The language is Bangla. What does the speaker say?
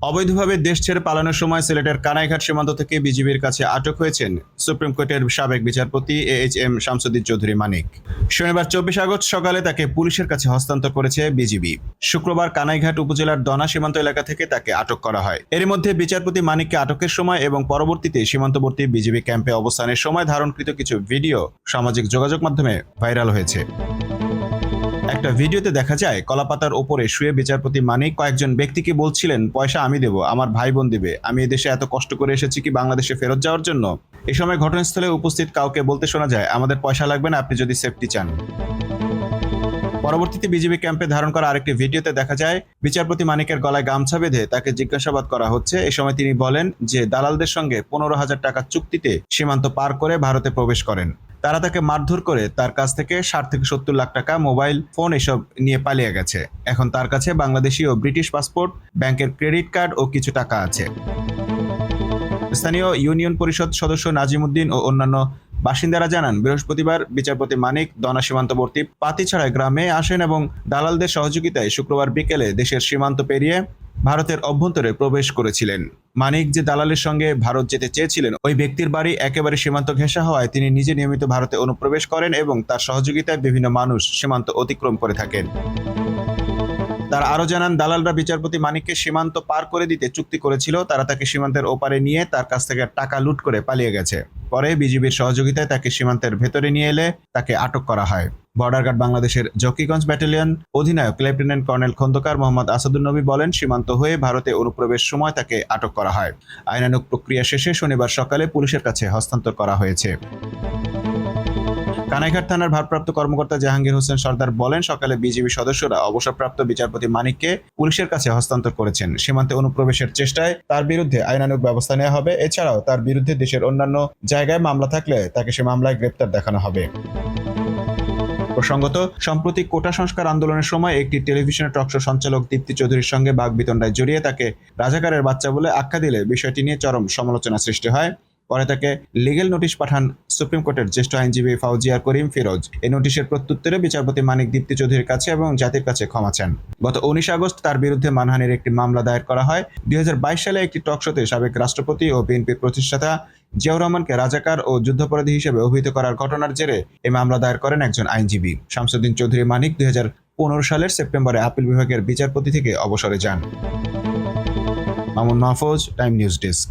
অবৈধভাবে দেশ ছেড়ে পালানোর সময় সিলেটের কানাইঘাট সীমান্ত থেকে বিজিবির কাছে আটক হয়েছেন সুপ্রিম কোর্টের সাবেক বিচারপতি A H M Shamsuddin Chowdhury Manik. শনিবার চব্বিশ আগস্ট সকালে তাকে পুলিশের কাছে হস্তান্তর করেছে বিজিবি। শুক্রবার কানাইঘাট উপজেলার দনা সীমান্ত এলাকা থেকে তাকে আটক করা হয়। এর মধ্যে বিচারপতি মানিককে আটকের সময় এবং পরবর্তীতে সীমান্তবর্তী বিজিবি ক্যাম্পে অবস্থানের সময় ধারণকৃত কিছু ভিডিও সামাজিক যোগাযোগ মাধ্যমে ভাইরাল হয়েছে। একটা ভিডিওতে দেখা যায়, কলাপাতার ওপরে শুয়ে বিচারপতি মানিক কয়েকজন ব্যক্তিকে বলছিলেন, পয়সা আমি দেব, আমার ভাই বোন দিবে। আমি এদেশে এত কষ্ট করে এসেছি কি বাংলাদেশে ফেরত যাওয়ার জন্য? এ সময় ঘটনাস্থলে উপস্থিত কাউকে বলতে শোনা যায়, আমাদের পয়সা লাগবে না, আপনি যদি সেফটি চান। পরবর্তীতে বিজেপি ক্যাম্পে ধারণ করা আরেকটি ভিডিওতে দেখা যায়, বিচারপতি মানিকের গলায় গামছা বেঁধে তাকে জিজ্ঞাসাবাদ করা হচ্ছে। এ সময় তিনি বলেন যে, দালালদের সঙ্গে পনেরো হাজার টাকা চুক্তিতে সীমান্ত পার করে ভারতে প্রবেশ করেন। তারা তাকে মারধর করে তার কাছ থেকে ষাট থেকে সত্তর লাখ টাকা মোবাইল, ফোন এসব নিয়ে পালিয়ে গেছে। এখন তার কাছে বাংলাদেশি ও ব্রিটিশ পাসপোর্ট, ব্যাংকের ক্রেডিট কার্ড ও কিছু টাকা আছে। স্থানীয় ইউনিয়ন পরিষদ সদস্য নাজিমুদ্দিন ও অন্যান্য বাসিন্দারা জানান, বৃহস্পতিবার বিচারপতি মানিক, দনা সীমান্তবর্তী পাতিছড়ায় গ্রামে আসেন এবং দালালদের সহযোগিতায় শুক্রবার বিকেলে দেশের সীমান্ত পেরিয়ে ভারতের অভ্যন্তরে প্রবেশ করেছিলেন। মানিক যে দালালের সঙ্গে ভারত যেতে চেয়েছিলেন, ওই ব্যক্তির বাড়ি একেবারে সীমান্ত ঘেঁষা হওয়ায় তিনি নিজে নিয়মিত ভারতে অনুপ্রবেশ করেন এবং তার সহযোগিতায় বিভিন্ন মানুষ সীমান্ত অতিক্রম করে থাকেন। তারা আরও জানান, দালালরা বিচারপতি মানিককে সীমান্ত পার করে দিতে চুক্তি করেছিল। তারা তাকে সীমান্তের ওপারে নিয়ে তার কাছ থেকে টাকা লুট করে পালিয়ে গেছে। পরে বিজিবির সহযোগিতায় তাকে সীমান্তের ভেতরে নিয়ে এলে তাকে আটক করা হয়। বর্ডার গার্ড বাংলাদেশের জকিগঞ্জ ব্যাটালিয়ন অধিনায়ক লেফটেন্যান্ট কর্নেল খন্দকার মোহাম্মদ আসাদুল নবী বলেন, সীমান্ত হয়ে ভারতে অনুপ্রবেশ সময় তাকে আটক করা হয়। আইনানুক প্রক্রিয়া শেষে শনিবার সকালে পুলিশের কাছে হস্তান্তর করা হয়েছে। কানাইঘাট থানার ভারপ্রাপ্ত কর্মকর্তা জাহাঙ্গীর হোসেন সর্দার বলেন, সকালে বিজিবি সদস্যরা অবসরপ্রাপ্ত বিচারপতি মানিককে পুলিশের কাছে হস্তান্তর করেছেন। সীমান্তে অনুপ্রবেশের চেষ্টায় তার বিরুদ্ধে আইনানুগ ব্যবস্থা নেওয়া হবে। এছাড়াও তার বিরুদ্ধে দেশের অন্যান্য জায়গায় মামলা থাকলে তাকে সে মামলায় গ্রেপ্তার দেখানো হবে। প্রসঙ্গত, সম্প্রতি কোটা সংস্কার আন্দোলনের সময় একটি টেলিভিশনের টকশো সঞ্চালক দীপ্তি চৌধুরীর সঙ্গে বাঘ বিতণ্ডায় জড়িয়ে তাকে রাজাকারের বাচ্চা বলে আখ্যা দিলে বিষয়টি নিয়ে চরম সমালোচনা সৃষ্টি হয়। পরে তাকে লিগেল নোটিশ পাঠান সুপ্রিম কোর্টের জ্যেষ্ঠ আইনজীবী ফাউজিয়া করিম ফিরোজ। এই নোটিশের প্রত্যুত্তরে বিচারপতি মানিক দীপ্তি চৌধুরীর কাছে এবং জাতির কাছে ক্ষমা চান। গত উনিশ আগস্ট তার বিরুদ্ধে মানহানির একটি মামলা দায়ের করা হয়। দুই হাজার বাইশ সালে একটি টকশোতে সাবেক রাষ্ট্রপতি ও বিএনপির প্রতিষ্ঠাতা জিয়াউর রহমানকে রাজাকার ও যুদ্ধাপরাধী হিসেবে অভিহিত করার ঘটনার জেরে এই মামলা দায়ের করেন একজন আইনজীবী। শামসুদ্দিন চৌধুরী মানিক দুই পনেরো সালের সেপ্টেম্বরে আপিল বিভাগের বিচারপতি থেকে অবসরে যান। Mamun Mahfuz time news desk